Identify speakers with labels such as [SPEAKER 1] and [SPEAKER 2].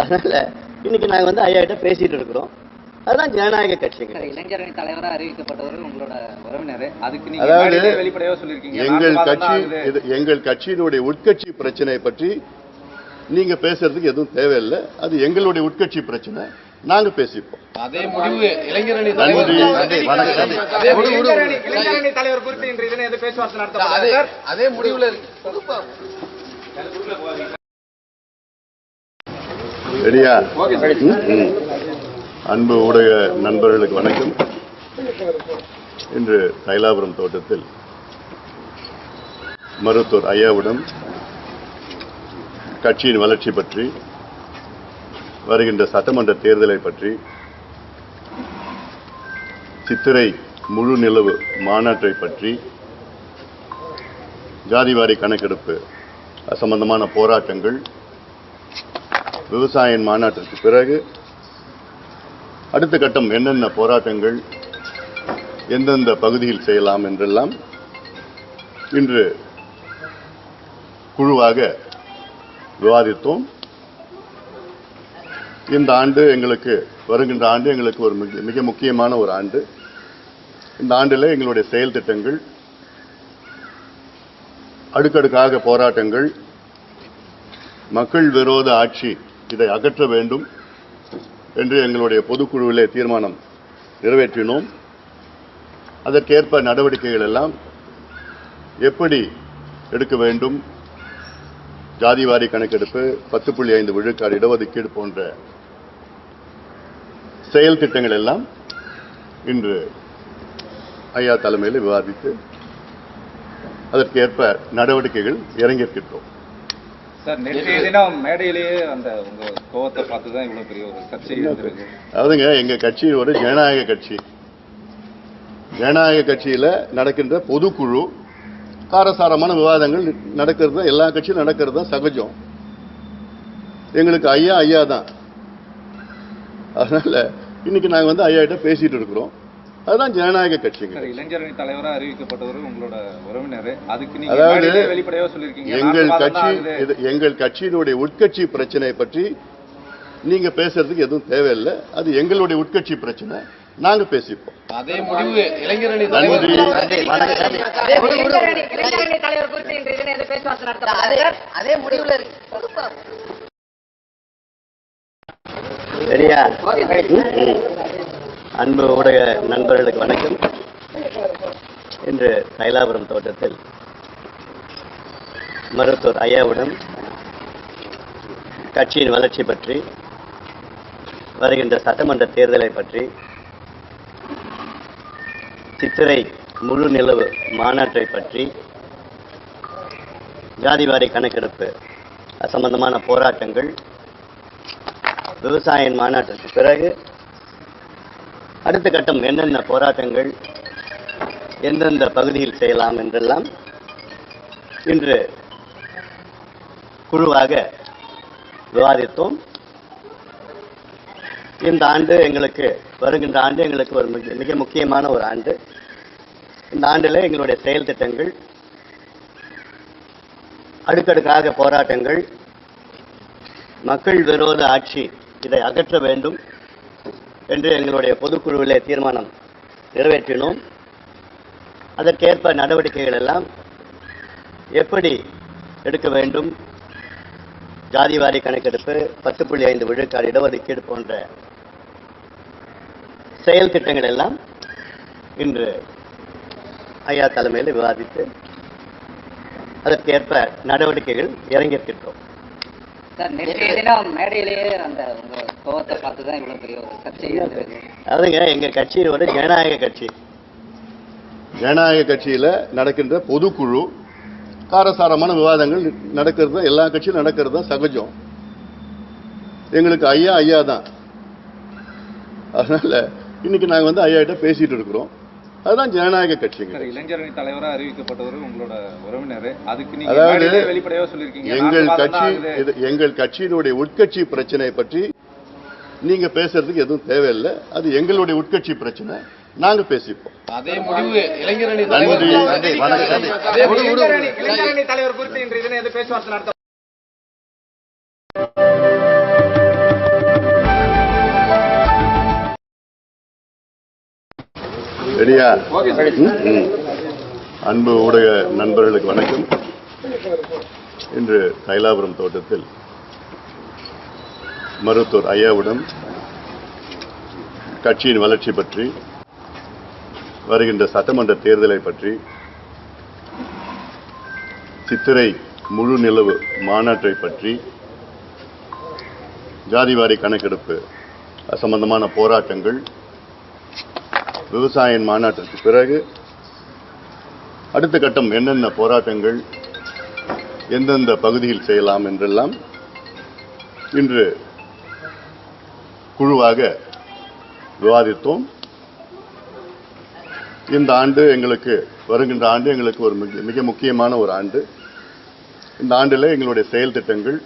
[SPEAKER 1] அதனால இன்னைக்கு நாங்க வந்து ஐயா கிட்ட பேசிட்டு இருக்கிறோம். அதுதான் ஜனநாயக கட்சிங்க.
[SPEAKER 2] சார் இளைஞரணி தலைவரா அறிவிக்கப்பட்டவர் உங்களோட உறவினர். அதுக்கு நீங்க
[SPEAKER 3] அதாவது
[SPEAKER 2] மேடையிலே வெளிப்படையா சொல்லியிருக்கீங்க.
[SPEAKER 3] எங்கள் கட்சி எங்கள் கட்சியினுடைய உட்கட்சி பிரச்சனை பற்றி நீங்க பேசுறதுக்கு எதுவும் தேவையில்லை. அது எங்களுடைய உட்கட்சி பிரச்சனை. நாங்க பேசிப்போம்.
[SPEAKER 4] அதே முடிவு. இளைஞரணி
[SPEAKER 3] நன்றி
[SPEAKER 4] தலைவர்
[SPEAKER 3] வணக்கம்
[SPEAKER 4] அதே
[SPEAKER 2] குறித்து எது பேச்சுவார்த்தை
[SPEAKER 4] முடிவுல இருக்கு.
[SPEAKER 3] ரெடியா? அன்பு ஊடக நண்பர்களுக்கு வணக்கம். இன்று தைலாபுரம் தோட்டத்தில் மருத்துவர் ஐயாவிடம் கட்சியின் வளர்ச்சி பற்றி வருகின்ற சட்டமன்ற தேர்தலை பற்றி சித்திரை முழு நிலவு மாநாட்டை பற்றி ஜாதிவாரி கணக்கெடுப்பு சம்பந்தமான போராட்டங்கள் விவசாயின் மாநாட்டிற்கு பிறகு அடுத்த கட்டம் என்னென்ன போராட்டங்கள் எந்தெந்த பகுதியில் செய்யலாம் என்றெல்லாம் இன்று குழுவாக விவாதித்தோம். இந்த ஆண்டு எங்களுக்கு வருகின்ற ஆண்டு எங்களுக்கு ஒரு மிக- மிக முக்கியமான ஒரு ஆண்டு. இந்த ஆண்டில் எங்களுடைய செயல் திட்டங்கள் அடுக்கடுக்காக போராட்டங்கள் மக்கள் விரோத ஆட்சி இதை அகற்ற வேண்டும் என்று எங்களுடைய பொதுக்குழுவிலே தீர்மானம் நிறைவேற்றினோம். அதற்கேற்ப நடவடிக்கைகள் எல்லாம் எப்படி எடுக்க வேண்டும்? ஜாதிவாரி கணக்கெடுப்பு பத்து புள்ளி ஐந்து விழுக்காடு இடஒதுக்கீடு போன்ற செயல் திட்டங்கள் எல்லாம் இன்று ஐயா தலைமையில் விவாதித்து அதற்கேற்ப நடவடிக்கைகள் இறங்கியிருக்கின்றோம்.
[SPEAKER 2] சார் நேற்றைய தினம் மேடையிலேயே அந்த உங்க கோவத்தை பார்த்து தான் இவ்வளவு பெரிய ஒரு சர்ச்சை இருந்திருக்கு.
[SPEAKER 3] அதாவதுங்க எங்க கட்சி ஒரு ஜனநாயக கட்சி. ஜனநாயக கட்சியில நடக்கின்ற பொதுக்குழு காரசாரமான விவாதங்கள் நடக்கிறது எல்லா கட்சியும் நடக்கிறது தான் சகஜம். எங்களுக்கு ஐயா ஐயா தான். அதனால இன்னைக்கு நாங்கள் வந்து ஐயா கிட்ட பேசிட்டு இருக்கிறோம். அதுதான் ஜனநாயக கட்சிங்க
[SPEAKER 2] இளைஞரணி தலைவரா அறிவிக்கப்பட்டவர் உங்களோட உறவினர். அதுக்கு நீங்க
[SPEAKER 3] அதாவது
[SPEAKER 2] மேடையிலே வெளிப்படையா சொல்லியிருக்கீங்க.
[SPEAKER 3] எங்கள் கட்சி. இது எங்கள் கட்சியினுடைய உட்கட்சி பிரச்சனை பற்றி நீங்க பேசுறதுக்கு எதுவும் தேவையில்லை. அது எங்களுடைய உட்கட்சி பிரச்சனை. நாங்க பேசிப்போம்.
[SPEAKER 4] அதே முடிவு இளைஞரணி
[SPEAKER 2] அதே
[SPEAKER 4] முடிவுல இருக்கு.
[SPEAKER 1] சரியா. அன்பு ஊடக நண்பர்களுக்கு வணக்கம். இன்று தைலாபுரம் தோட்டத்தில் மருத்துவர் ஐயாவுடன் கட்சியின் வளர்ச்சி பற்றி வருகின்ற சட்டமன்ற தேர்தலை பற்றி சித்திரை முழு நிலவு மாநாட்டை பற்றி ஜாதிவாரி கணக்கெடுப்பு சம்பந்தமான போராட்டங்கள் விவசாயின் மாநாட்டிற்கு பிறகு அடுத்த கட்டம் என்னென்ன போராட்டங்கள் எந்தெந்த பகுதியில் செய்யலாம் என்றெல்லாம் இன்று குழுவாக விவாதித்தோம். இந்த ஆண்டு எங்களுக்கு வருகின்ற ஆண்டு எங்களுக்கு ஒரு மிக மிக முக்கியமான ஒரு ஆண்டு. இந்த ஆண்டில் எங்களுடைய செயல் திட்டங்கள் அடுக்கடுக்காக போராட்டங்கள் மக்கள் விரோத ஆட்சி இதை அகற்ற வேண்டும். என்று எங்களுடைய பொதுக்குழுவிலே தீர்மானம் நிறைவேற்றினோம். அதற்கேற்ப நடவடிக்கைகள் எல்லாம் எப்படி எடுக்க வேண்டும்? ஜாதிவாரி கணக்கெடுப்பு பத்து புள்ளி ஐந்து விழுக்காடு இடஒதுக்கீடு போன்ற செயல் திட்டங்கள் எல்லாம் இன்று ஐயா தலைமையில் விவாதித்து அதற்கேற்ப நடவடிக்கைகள் இறங்கியிருக்கின்றோம். அதுங்க எங்க கட்சி ஒரு ஜனநாயக கட்சி.
[SPEAKER 3] ஜனநாயக கட்சியில நடக்கின்ற பொதுக்குழு காரசாரமான விவாதங்கள் நடக்கிறது தான் எல்லா கட்சியும் நடக்கிறது தான் சகஜம். எங்களுக்கு ஐயா ஐயா தான். அதனால இன்னைக்கு நாங்க வந்து ஐயா கிட்ட பேசிட்டு இருக்கிறோம். அதுதான் ஜனநாயக கட்சிங்க.
[SPEAKER 2] இளைஞரணி தலைவரா அறிவிக்கப்பட்டவர் உங்களோட உறவினர். அதுக்கு நீங்க
[SPEAKER 3] அதாவது
[SPEAKER 2] மேடையிலே வெளிப்படையா சொல்லியிருக்கீங்க.
[SPEAKER 3] எங்கள் கட்சி. இது எங்கள் கட்சியினுடைய உட்கட்சி பிரச்சனை பற்றி நீங்க பேசுறதுக்கு எதுவும் தேவையில்லை. அது எங்களுடைய உட்கட்சி பிரச்சனை. நாங்க பேசிப்போம்.
[SPEAKER 4] அதே முடிவு இளைஞரணி
[SPEAKER 3] நன்றி
[SPEAKER 4] தலைவர்
[SPEAKER 2] குறித்து இன்றைய தினம் எது பேச்சுவார்த்தை நடத்த
[SPEAKER 3] சரியா? அன்பு ஊடக நண்பர்களுக்கு வணக்கம். இன்று தைலாபுரம் தோட்டத்தில் மருத்துவர் ஐயாவிடம் கட்சியின் வளர்ச்சி பற்றி வருகின்ற சட்டமன்ற தேர்தலை பற்றி சித்திரை முழு நிலவு மாநாட்டை பற்றி ஜாதிவாரி கணக்கெடுப்பு சம்பந்தமான போராட்டங்கள் விவசாயின் மாநாட்டிற்கு பிறகு அடுத்த கட்டம் என்னென்ன போராட்டங்கள் எந்தெந்த பகுதியில் செய்யலாம் என்றெல்லாம் இன்று குழுவாக விவாதித்தோம். இந்த ஆண்டு எங்களுக்கு வருகின்ற ஆண்டு எங்களுக்கு ஒரு மிக- மிக முக்கியமான ஒரு ஆண்டு. இந்த ஆண்டில் எங்களுடைய செயல் திட்டங்கள்